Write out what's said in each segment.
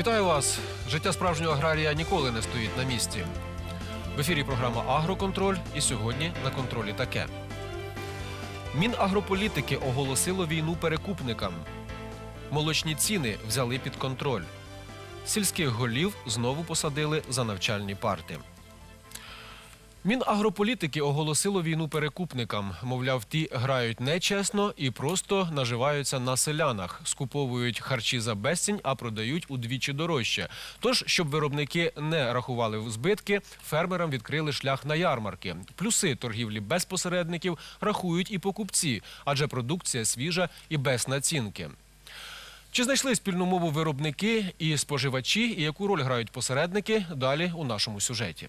Вітаю вас! Життя справжнього аграрія ніколи не стоїть на місці. В ефірі програма Агроконтроль і сьогодні на контролі таке. Мінагрополітики оголосило війну перекупникам. Молочні ціни взяли під контроль. Сільських голів знову посадили за навчальні парти. Мінагрополітики оголосило війну перекупникам. Мовляв, ті грають нечесно і просто наживаються на селянах, скуповують харчі за безцінь, а продають удвічі дорожче. Тож, щоб виробники не рахували в збитки, фермерам відкрили шлях на ярмарки. Плюси торгівлі без посередників рахують і покупці, адже продукція свіжа і без націнки. Чи знайшли спільну мову виробники і споживачі, і яку роль грають посередники? Далі у нашому сюжеті.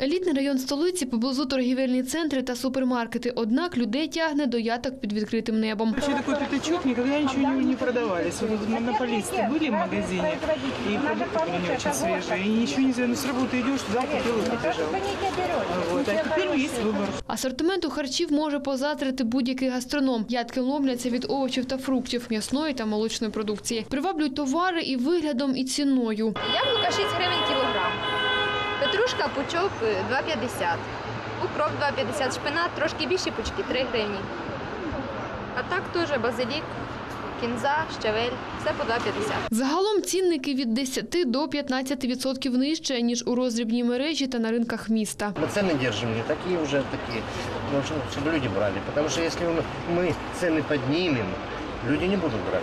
Елітний район столиці поблизу торгівельні центри та супермаркети. Однак людей тягне до яток під відкритим небом. Вообще такой пятачок никогда ничего не, не продавались. Вот монополисты были в магазине, и продукты были не очень свежие, и ничего нельзя. Ну, с работы идешь, туда купил и побежал. Вот. А теперь есть выбор. Асортименту харчів може позатрити будь-який гастроном. Ядки ломляться від овочів та фруктів, м'ясної та молочної продукції. Приваблюють товари і виглядом, і ціною. Яблука 6 гривень кілограм. Петрушка пучок е, 2,50. Укроп 2,50. Шпинат трошки більші пучки 3 гривні. А так теж базилік, кінза, щавель, все по 2,50. Загалом цінники від 10 до 15% нижче, ніж у роздрібній мережі та на ринках міста. Мы цены держим не такие уже такие, ну, чтобы, чтобы люди брали. Потому что если мы, мы цены поднимем, люди не будут брать.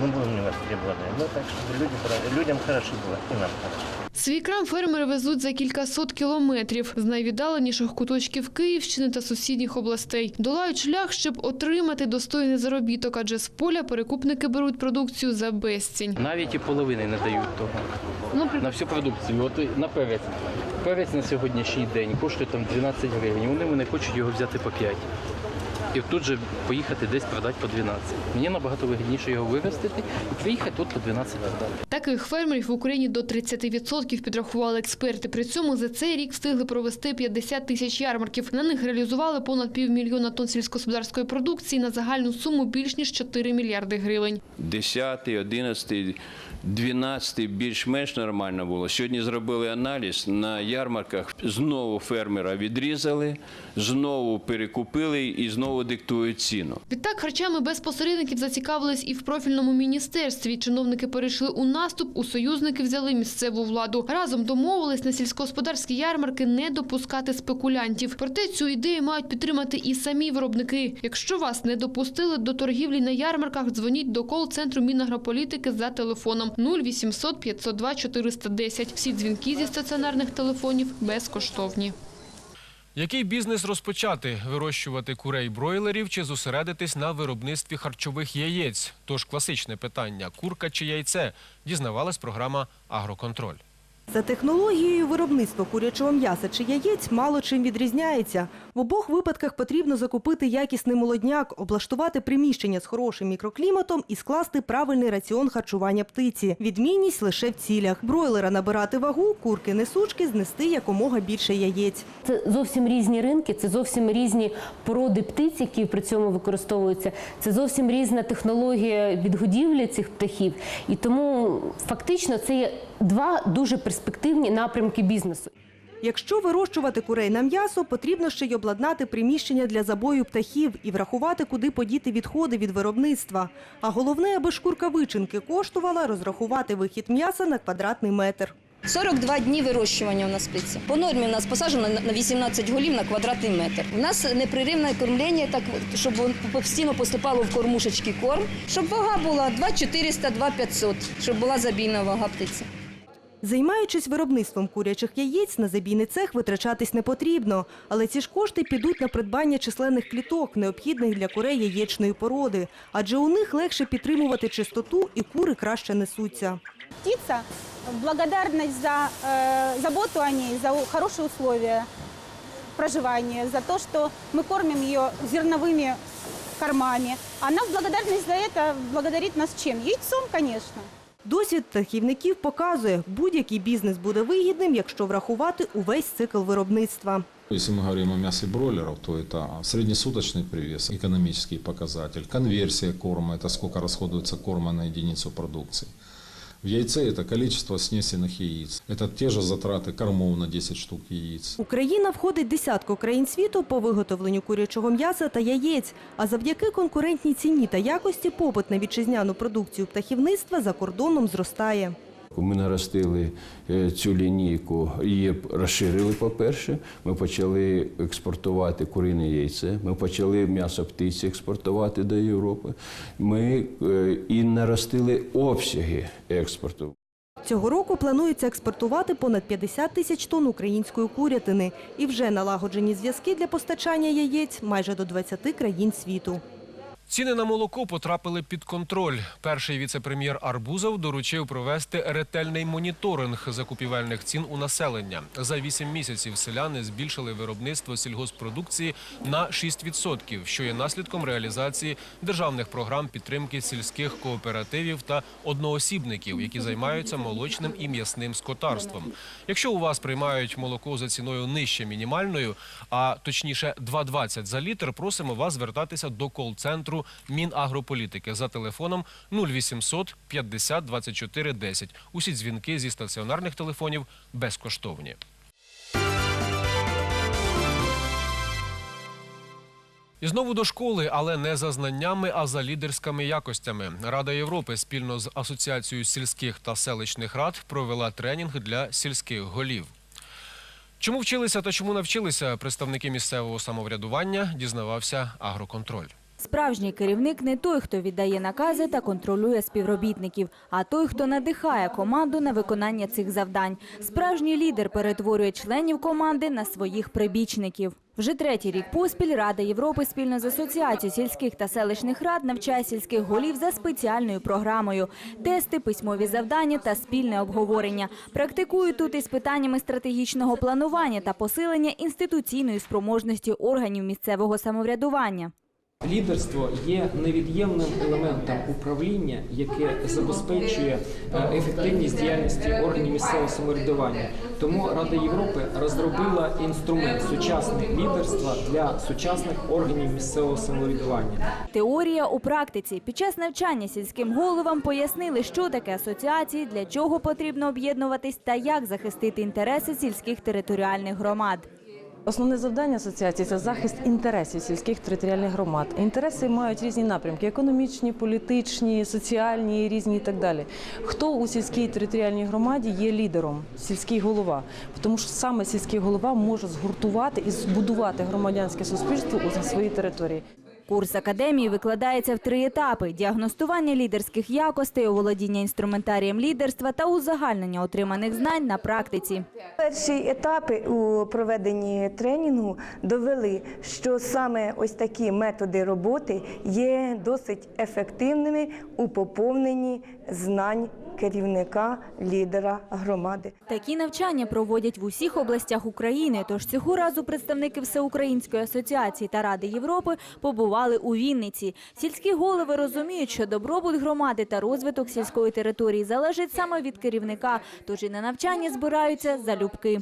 Мы будем не востребованы. Ну так, чтобы люди брали. Людям хорошо было, и нам хорошо. Свій крам фермери везуть за кількасот кілометрів з найвіддаленіших куточків Київщини та сусідніх областей. Долають шлях, щоб отримати достойний заробіток, адже з поля перекупники беруть продукцію за безцінь. Навіть і половини не дають того. на всю продукцію. От і на перець. Перець на сьогоднішній день коштує там 12 гривень. Вони мене хочуть його взяти по 5. І тут же поїхати десь продати по 12. Мені набагато вигідніше його виростити і приїхати тут по 12 продати. Таких фермерів в Україні до 30% підрахували експерти. При цьому за цей рік встигли провести 50 тисяч ярмарків. На них реалізували понад півмільйона тонн сільськогосподарської продукції на загальну суму більш ніж 4 мільярди гривень. 10, 11, 12 більш-менш нормально було. Сьогодні зробили аналіз на ярмарках. Знову фермера відрізали, знову перекупили і знову диктують ціну. Відтак харчами без посередників зацікавились і в профільному міністерстві. Чиновники перейшли у наступ, у союзники взяли місцеву владу. Разом домовились на сільськогосподарські ярмарки не допускати спекулянтів. Проте цю ідею мають підтримати і самі виробники. Якщо вас не допустили до торгівлі на ярмарках, дзвоніть до кол-центру Мінагрополітики за телефоном 0800 502 410. Всі дзвінки зі стаціонарних телефонів безкоштовні. Який бізнес розпочати? Вирощувати курей бройлерів чи зосередитись на виробництві харчових яєць? Тож класичне питання курка чи яйце? Дізнавалась програма Агроконтроль. За технологією виробництво курячого м'яса чи яєць мало чим відрізняється. В обох випадках потрібно закупити якісний молодняк, облаштувати приміщення з хорошим мікрокліматом і скласти правильний раціон харчування птиці. Відмінність лише в цілях. Бройлера набирати вагу, курки несучки знести якомога більше яєць. Це зовсім різні ринки, це зовсім різні породи птиць, які при цьому використовуються. Це зовсім різна технологія відгодівлі цих птахів. І тому фактично це є два дуже перспективні напрямки бізнесу. Якщо вирощувати курей на м'ясо, потрібно ще й обладнати приміщення для забою птахів і врахувати, куди подіти відходи від виробництва. А головне, аби шкурка вичинки коштувала, розрахувати вихід м'яса на квадратний метр. 42 дні вирощування у нас птиці. По нормі у нас посаджено на 18 голів на квадратний метр. У нас непреривне кормлення, так щоб постійно поступало в кормушечки корм, щоб вага була 2400, 2500, щоб була забійна вага птиці. Займаючись виробництвом курячих яєць, на забійний цех витрачатись не потрібно. Але ці ж кошти підуть на придбання численних кліток, необхідних для курей яєчної породи. Адже у них легше підтримувати чистоту і кури краще несуться. птица, благодарность за э, заботу о ней, за у- хорошие условия проживания, за то, что мы кормим ее зерновыми кормами. Она в благодарность за это благодарит нас чем? Яйцом, конечно. Досвід птахівників показує, будь-який бізнес буде вигідним, якщо врахувати увесь цикл виробництва. Если мы говорим о мясе бройлеров, то это среднесуточный привес, экономический показатель, конверсия корма, это сколько расходуется корма на единицу продукции. В яйце это количество снесенных яиц. Это те же затраты кормов на 10 штук яиц. Україна входить в десятку країн світу по виготовленню курячого м'яса та яєць. А завдяки конкурентній ціні та якості попит на вітчизняну продукцію птахівництва за кордоном зростає. Ми наростили е, цю лінійку, її розширили, по-перше. Ми почали експортувати курине яйце, ми почали м'ясо птиці експортувати до Європи. Ми е, і наростили обсяги експорту. Цього року планується експортувати понад 50 тисяч тонн української курятини. І вже налагоджені зв'язки для постачання яєць майже до 20 країн світу. Ціни на молоко потрапили під контроль. Перший віце-прем'єр Арбузов доручив провести ретельний моніторинг закупівельних цін у населення. За вісім місяців селяни збільшили виробництво сільгоспродукції на 6%, що є наслідком реалізації державних програм підтримки сільських кооперативів та одноосібників, які займаються молочним і м'ясним скотарством. Якщо у вас приймають молоко за ціною нижче мінімальною, а точніше 2,20 за літр, просимо вас звертатися до кол-центру Мінагрополітики за телефоном 0800 50 24 10. Усі дзвінки зі стаціонарних телефонів безкоштовні. І знову до школи, але не за знаннями, а за лідерськими якостями. Рада Європи спільно з Асоціацією сільських та селищних рад провела тренінг для сільських голів. Чому вчилися та чому навчилися представники місцевого самоврядування, дізнавався агроконтроль. Справжній керівник не той, хто віддає накази та контролює співробітників, а той, хто надихає команду на виконання цих завдань. Справжній лідер перетворює членів команди на своїх прибічників. Вже третій рік поспіль Рада Європи спільно з Асоціацією сільських та селищних рад навчає сільських голів за спеціальною програмою. Тести, письмові завдання та спільне обговорення. Практикують тут із питаннями стратегічного планування та посилення інституційної спроможності органів місцевого самоврядування. Лідерство є невід'ємним елементом управління, яке забезпечує е, ефективність діяльності органів місцевого самоврядування. Тому Рада Європи розробила інструмент сучасне лідерства для сучасних органів місцевого самоврядування. Теорія у практиці. Під час навчання сільським головам пояснили, що таке асоціації, для чого потрібно об'єднуватись та як захистити інтереси сільських територіальних громад. Основне завдання асоціації це захист інтересів сільських територіальних громад. Інтереси мають різні напрямки: економічні, політичні, соціальні, різні і так далі. Хто у сільській територіальній громаді є лідером? Сільський голова, тому що саме сільський голова може згуртувати і збудувати громадянське суспільство у своїй території. Курс академії викладається в три етапи: діагностування лідерських якостей, оволодіння інструментарієм лідерства та узагальнення отриманих знань на практиці. Перші етапи у проведенні тренінгу довели, що саме ось такі методи роботи є досить ефективними у поповненні знань керівника лідера громади. Такі навчання проводять в усіх областях України. Тож цього разу представники Всеукраїнської асоціації та Ради Європи побували у Вінниці. Сільські голови розуміють, що добробут громади та розвиток сільської території залежить саме від керівника. Тож і на навчання збираються залюбки.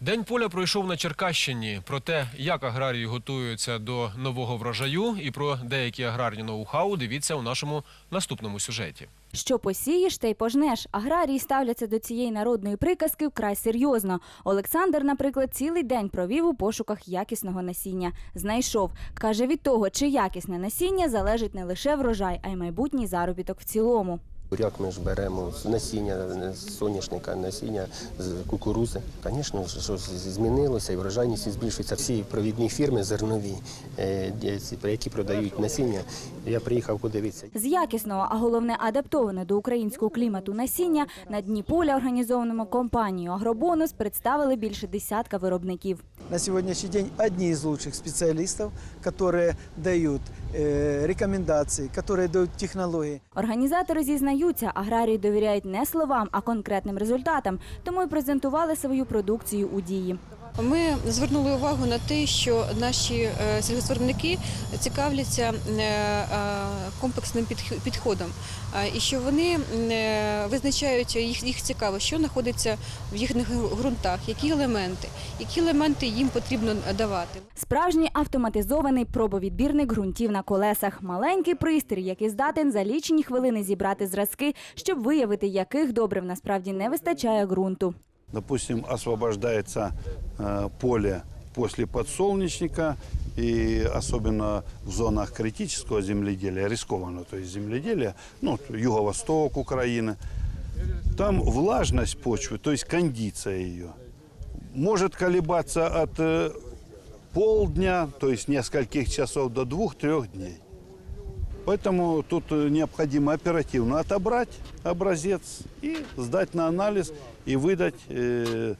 День поля пройшов на Черкащині. Про те, як аграрії готуються до нового врожаю, і про деякі аграрні ноу-хау дивіться у нашому наступному сюжеті. Що посієш, те й пожнеш. Аграрії ставляться до цієї народної приказки вкрай серйозно. Олександр, наприклад, цілий день провів у пошуках якісного насіння. Знайшов. Каже, від того, чи якісне насіння залежить не лише врожай, а й майбутній заробіток в цілому. Буряк ми ж беремо з насіння, з соняшника, насіння з кукурузи. Звісно, що змінилося і врожайність збільшується. Всі провідні фірми зернові, е, ці, які продають насіння. Я приїхав подивитися. З якісного, а головне адаптоване до українського клімату насіння на дні поля організованому компанією «Агробонус» представили більше десятка виробників. На сегодняшний день одни из лучших специалистов, которые дают э, рекомендации, которые дают технологии. Організатори зізнаються, аграрії довіряють не словам, а конкретним результатам, тому й презентували свою продукцію у дії. Ми звернули увагу на те, що наші е, сільгоспвиробники цікавляться е, е, комплексним підходом, і що вони визначають їх, їх цікаво, що знаходиться в їхніх ґрунтах, які елементи, які елементи їм потрібно давати. Справжній автоматизований пробовідбірник ґрунтів на колесах. Маленький пристрій, який здатен за лічені хвилини зібрати зразки, щоб виявити, яких добрив насправді не вистачає ґрунту. Допустим, освобождается э, поле после подсолнечника, и особенно в зонах критического земледелия, рискованного, то есть земледелия, ну, юго-восток Украины, там влажность почвы, то есть кондиция ее, может колебаться от э, полдня, то есть нескольких часов до двух-трех дней. Поэтому тут э, необходимо оперативно отобрать образец и сдать на анализ и выдать э,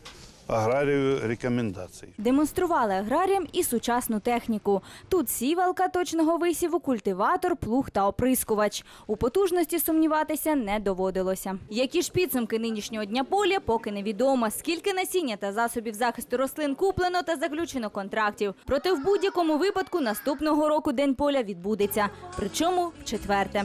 аграрию рекомендации. Демонстрували аграріям і сучасну техніку. Тут сівалка точного висіву, культиватор, плуг та оприскувач. У потужності сумніватися не доводилося. Які ж підсумки нинішнього дня поля, поки невідомо. Скільки насіння та засобів захисту рослин куплено та заключено контрактів. Проте в будь-якому випадку наступного року День поля відбудеться. Причому в четверте.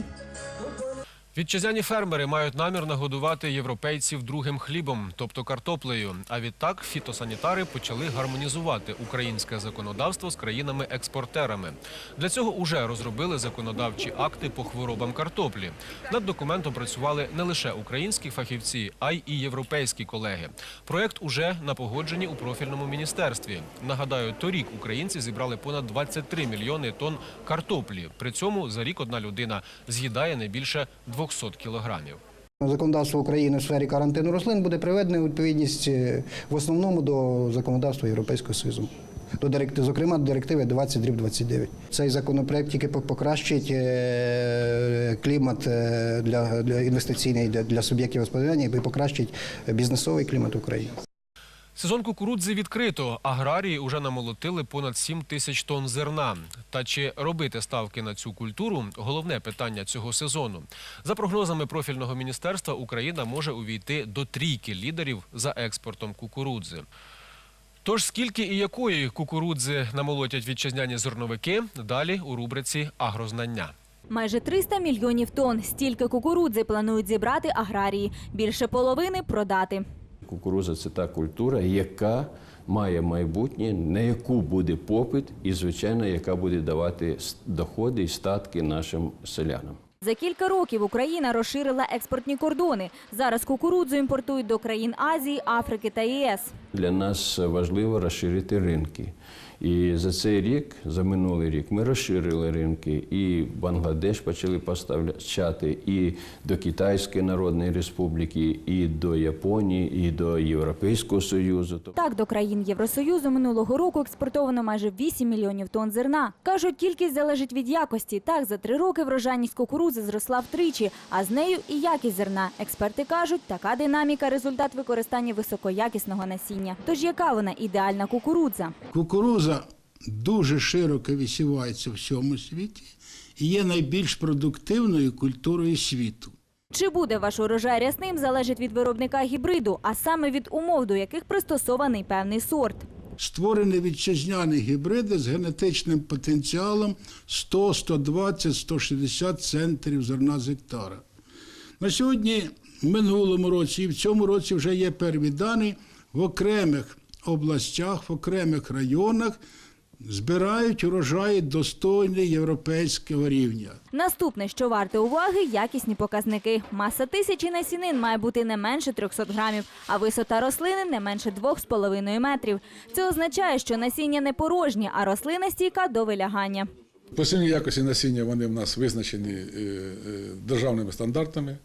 Вітчизняні фермери мають намір нагодувати європейців другим хлібом, тобто картоплею. А відтак фітосанітари почали гармонізувати українське законодавство з країнами-експортерами. Для цього уже розробили законодавчі акти по хворобам картоплі. Над документом працювали не лише українські фахівці, а й і європейські колеги. Проект уже на погодженні у профільному міністерстві. Нагадаю, торік українці зібрали понад 23 мільйони тонн картоплі. При цьому за рік одна людина з'їдає не більше 200 кілограмів. Законодавство України в сфері карантину рослин буде приведене у відповідність е, в основному до законодавства Європейського Союзу. До директив, зокрема, до директиви 20 дріб 29. Цей законопроект тільки покращить е, клімат е, для, для інвестиційний для, для суб'єктів господарювання і покращить бізнесовий клімат в Україні. Сезон кукурудзи відкрито. Аграрії уже намолотили понад 7 тисяч тонн зерна. Та чи робити ставки на цю культуру – головне питання цього сезону. За прогнозами профільного міністерства, Україна може увійти до трійки лідерів за експортом кукурудзи. Тож скільки і якої кукурудзи намолотять вітчизняні зерновики – далі у рубриці «Агрознання». Майже 300 мільйонів тонн. Стільки кукурудзи планують зібрати аграрії. Більше половини продати. Кукуруза це та культура, яка має майбутнє, на яку буде попит, і, звичайно, яка буде давати доходи і статки нашим селянам. За кілька років Україна розширила експортні кордони. Зараз кукурудзу імпортують до країн Азії, Африки та ЄС. Для нас важливо розширити ринки. І за цей рік, за минулий рік, ми розширили ринки. І Бангладеш почали поставляти, і до Китайської Народної Республіки, і до Японії, і до Європейського Союзу. Так, до країн Євросоюзу минулого року експортовано майже 8 мільйонів тонн зерна. Кажуть, кількість залежить від якості. Так, за три роки врожайність кукурудзи зросла втричі, а з нею і якість зерна. Експерти кажуть, така динаміка – результат використання високоякісного насіння. Тож яка вона ідеальна кукурудза? Кукуруза дуже широко висівається в всьому світі і є найбільш продуктивною культурою світу. Чи буде ваш урожай рясним, залежить від виробника гібриду, а саме від умов, до яких пристосований певний сорт. Створені вітчизняні гібриди з генетичним потенціалом 100, 120, 160 центрів зерна з гектара. На сьогодні, в минулому році і в цьому році вже є перві дані в окремих областях, в окремих районах збирають урожаї достойні європейського рівня. Наступне, що варте уваги, якісні показники. Маса тисячі насінин має бути не менше 300 грамів, а висота рослини не менше 2,5 метрів. Це означає, що насіння не порожнє, а рослина стійка до вилягання. Посильні якості насіння вони в нас визначені е, е, державними стандартами,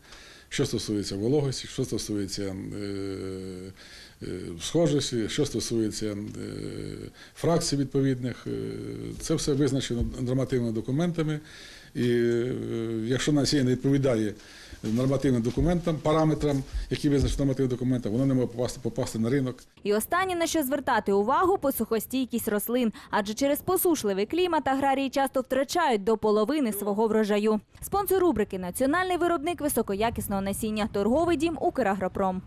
що стосується вологості, що стосується е, схожості, що стосується е, фракцій відповідних. Е, Це все визначено нормативними документами. І е, якщо насіння не відповідає нормативним документам, параметрам, які визначені в нормативних документах, воно не може попасти, попасти на ринок. І останнє, на що звертати увагу – посухостійкість рослин. Адже через посушливий клімат аграрії часто втрачають до половини свого врожаю. Спонсор рубрики – національний виробник високоякісного насіння, торговий дім «Украгропром».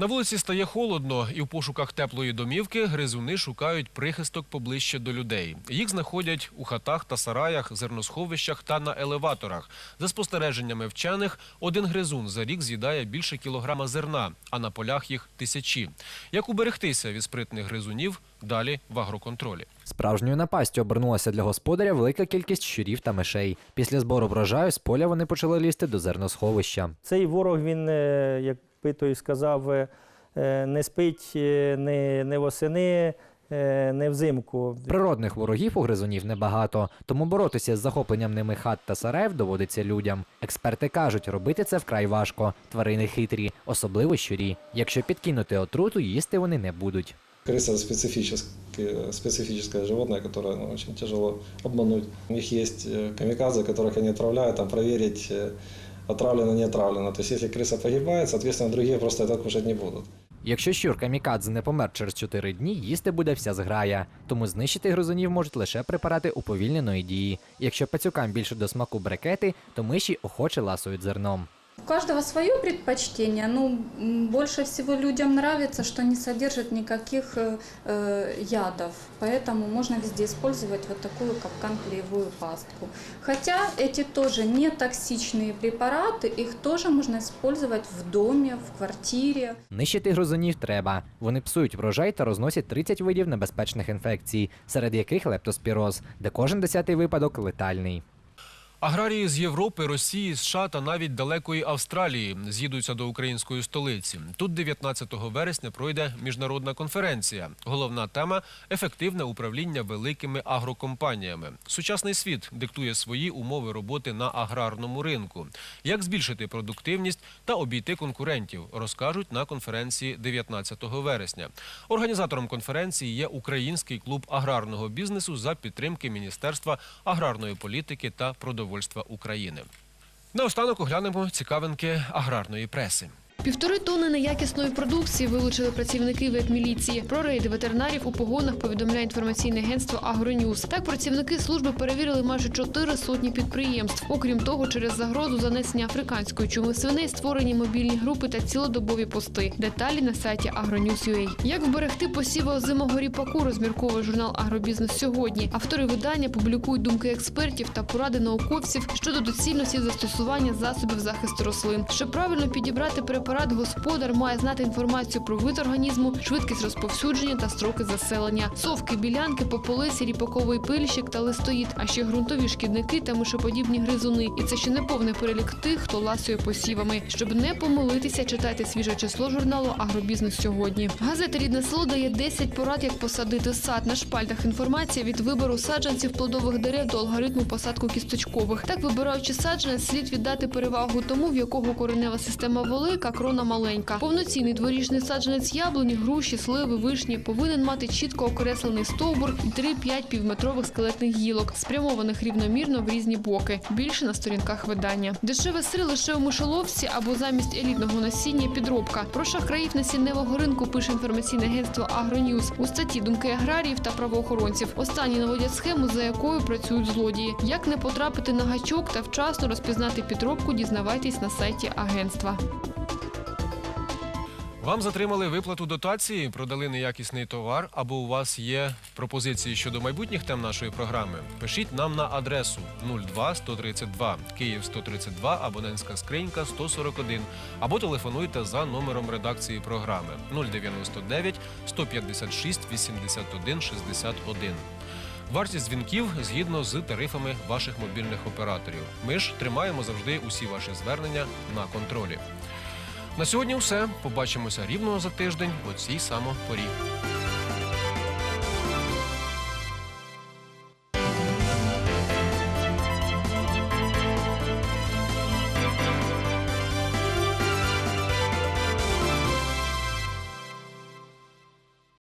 На вулиці стає холодно, і в пошуках теплої домівки гризуни шукають прихисток поближче до людей. Їх знаходять у хатах та сараях, зерносховищах та на елеваторах. За спостереженнями вчених, один гризун за рік з'їдає більше кілограма зерна, а на полях їх тисячі. Як уберегтися від спритних гризунів? Далі в агроконтролі. Справжньою напастю обернулася для господаря велика кількість щурів та мишей. Після збору врожаю з поля вони почали лізти до зерносховища. Цей ворог, він, е, як би той сказав, е, е, не спить е, не, не восени, е, не взимку. Природних ворогів у гризунів небагато, тому боротися з захопленням ними хат та сараїв доводиться людям. Експерти кажуть, робити це вкрай важко. Тварини хитрі, особливо щурі. Якщо підкинути отруту, їсти вони не будуть. Крыса специфическое, специфическое животное, которое ну, очень тяжело обмануть. У них есть э, камикадзе, которых они отправляют, а проверить, э, отравлено, не отравлено. То есть если крыса погибает, соответственно, другие просто это кушать не будут. Якщо щур камікадзе не помер через 4 дні, їсти буде вся зграя. Тому знищити гризунів можуть лише препарати уповільненої дії. Якщо пацюкам більше до смаку брекети, то миші охоче ласують зерном. У каждого свое предпочтение. Ну, м, больше всего людям нравится, что не содержит никаких э, э, ядов. Поэтому можно везде использовать вот такую капкан-клеевую пастку. Хотя эти тоже не токсичные препараты, их тоже можно использовать в доме, в квартире. Нищити гризунів треба. Вони псують врожай та розносять 30 видів небезпечних інфекцій, серед яких лептоспіроз, де кожен десятий випадок летальний. Аграрії з Європи, Росії, США та навіть далекої Австралії з'їдуться до української столиці. Тут 19 вересня пройде міжнародна конференція. Головна тема ефективне управління великими агрокомпаніями. Сучасний світ диктує свої умови роботи на аграрному ринку. Як збільшити продуктивність та обійти конкурентів, розкажуть на конференції 19 вересня. Організатором конференції є Український клуб аграрного бізнесу за підтримки Міністерства аграрної політики та продовольства України. Наостанок оглянемо цікавинки аграрної преси. Півтори тонни неякісної продукції вилучили працівники ветміліції. Про рейди ветеринарів у погонах повідомляє інформаційне агентство «Агроньюз». Так, працівники служби перевірили майже чотири сотні підприємств. Окрім того, через загрозу занесення африканської чуми свиней створені мобільні групи та цілодобові пости. Деталі на сайті «Агроньюз.UA». Як вберегти посіви озимого ріпаку, розмірковує журнал «Агробізнес сьогодні». Автори видання публікують думки експертів та поради науковців щодо доцільності застосування засобів захисту рослин. Щоб правильно підібрати препарат, господар має знати інформацію про вид організму, швидкість розповсюдження та строки заселення. Совки, білянки, пополисі, ріпаковий пильщик та листоїд, а ще ґрунтові шкідники та мишоподібні гризуни. І це ще не повний перелік тих, хто ласує посівами. Щоб не помилитися, читайте свіже число журналу «Агробізнес сьогодні». Газета Рідне село дає 10 порад, як посадити сад. На шпальтах інформація від вибору саджанців плодових дерев до алгоритму посадку кісточкових. Так, вибираючи саджанець, слід віддати перевагу тому, в якого коренева система велика, крона маленька. Повноцінний дворічний саджанець яблуні, груші, сливи, вишні повинен мати чітко окреслений стовбур і 3-5 півметрових скелетних гілок, спрямованих рівномірно в різні боки. Більше на сторінках видання. Дешеве сир лише у мишоловці або замість елітного насіння підробка. Про шахраїв насінневого ринку пише інформаційне агентство «Агроньюз» у статті думки аграріїв та правоохоронців. Останні наводять схему, за якою працюють злодії. Як не потрапити на гачок та вчасно розпізнати підробку, дізнавайтесь на сайті агентства. Вам затримали виплату дотації, продали неякісний товар, або у вас є пропозиції щодо майбутніх тем нашої програми? Пишіть нам на адресу 02 132 Київ 132, абонентська скринька 141, або телефонуйте за номером редакції програми 099 156 81 61. Вартість дзвінків згідно з тарифами ваших мобільних операторів. Ми ж тримаємо завжди усі ваші звернення на контролі. На сьогодні все. Побачимося рівно за тиждень у цій самопорі. порі.